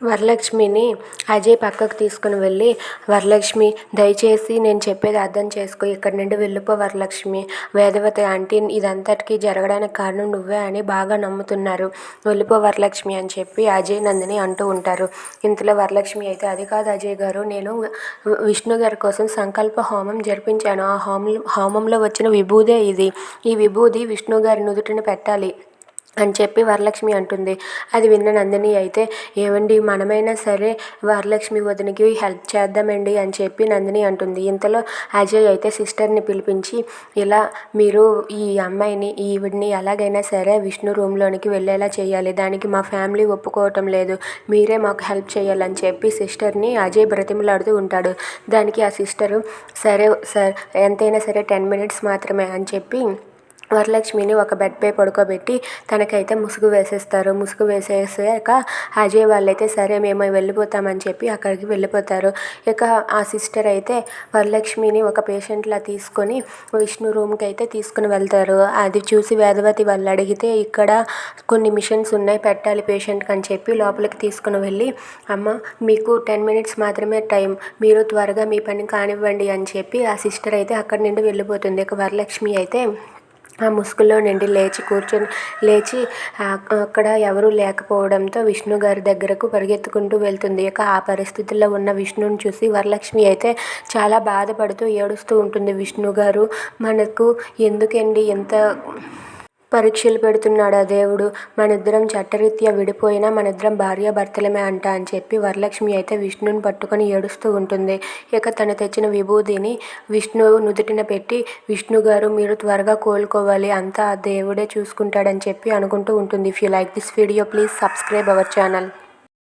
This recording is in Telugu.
వరలక్ష్మిని అజయ్ పక్కకు తీసుకుని వెళ్ళి వరలక్ష్మి దయచేసి నేను చెప్పేది అర్థం చేసుకో. ఇక్కడి నుండి వెళ్ళిపో వరలక్ష్మి. వేదవతి ఆంటీ ఇదంతటికీ జరగడానికి కారణం నువ్వే అని బాగా నమ్ముతున్నారు. వెళ్ళిపో వరలక్ష్మి అని చెప్పి అజయ్ నందిని అంటూ ఉంటారు. ఇంతలో వరలక్ష్మి అయితే అది కాదు అజయ్ గారు నేను విష్ణు గారి కోసం సంకల్ప హోమం జరిపించాను. ఆ హోమం హోమంలో వచ్చిన విభూదే ఇది. ఈ విభూది విష్ణు గారి నుదుటిని పెట్టాలి. అని చెప్పి వరలక్ష్మి అంటుంది. అది విన్న నందిని అయితే ఏవండి మనమైనా సరే వరలక్ష్మి వదినకి హెల్ప్ చేద్దామండి అని చెప్పి నందిని అంటుంది. ఇంతలో అజయ్ అయితే సిస్టర్ని పిలిపించి ఇలా మీరు ఈ అమ్మాయిని ఈవిడిని ఎలాగైనా సరే విష్ణు రూమ్లోనికి వెళ్ళేలా చేయాలి. దానికి మా ఫ్యామిలీ ఒప్పుకోవటం లేదు. మీరే మాకు హెల్ప్ చేయాలని చెప్పి సిస్టర్ని అజయ్ బ్రతిమలాడుతూ ఉంటాడు. దానికి ఆ సిస్టరు సరే సార్ ఎంతైనా సరే టెన్ మినిట్స్ మాత్రమే అని చెప్పి వరలక్ష్మిని ఒక బెడ్పై పడుకోబెట్టి తనకైతే ముసుగు వేసేస్తారు. ముసుగు వేసేసాక అజయ్ వాళ్ళైతే సరే మేము వెళ్ళిపోతామని చెప్పి అక్కడికి వెళ్ళిపోతారు. ఇక ఆ సిస్టర్ అయితే వరలక్ష్మిని ఒక పేషెంట్లా తీసుకొని విష్ణు రూమ్కి అయితే తీసుకుని వెళ్తారు. అది చూసి వేదవతి వాళ్ళు అడిగితే ఇక్కడ కొన్ని మిషన్స్ ఉన్నాయి పెట్టాలి పేషెంట్కి అని చెప్పి లోపలికి తీసుకుని వెళ్ళి అమ్మ మీకు టెన్ మినిట్స్ మాత్రమే టైం మీరు త్వరగా మీ పని కానివ్వండి అని చెప్పి ఆ సిస్టర్ అయితే అక్కడి నుండి వెళ్ళిపోతుంది. ఇక వరలక్ష్మి అయితే ఆ ముసుగులో నుండి లేచి కూర్చొని లేచి అక్కడ ఎవరూ లేకపోవడంతో విష్ణు గారి దగ్గరకు పరిగెత్తుకుంటూ వెళ్తుంది. ఇక ఆ పరిస్థితుల్లో ఉన్న విష్ణుని చూసి వరలక్ష్మి అయితే చాలా బాధపడుతూ ఏడుస్తూ ఉంటుంది. విష్ణు గారు మనకు ఎందుకండి ఎంత పరీక్షలు పెడుతున్నాడు ఆ దేవుడు. మనిద్దరం చట్టరీత్యా విడిపోయినా మనిద్దరం భార్యాభర్తలమే అంట అని చెప్పి వరలక్ష్మి అయితే విష్ణుని పట్టుకొని ఏడుస్తూ ఉంటుంది. ఇక తను తెచ్చిన విభూదిని విష్ణువు నుదుటిన పెట్టి విష్ణు గారు మీరు త్వరగా కోలుకోవాలి. అంతా ఆ దేవుడే చూసుకుంటాడని చెప్పి అనుకుంటూ ఉంటుంది. If you like this video please subscribe our channel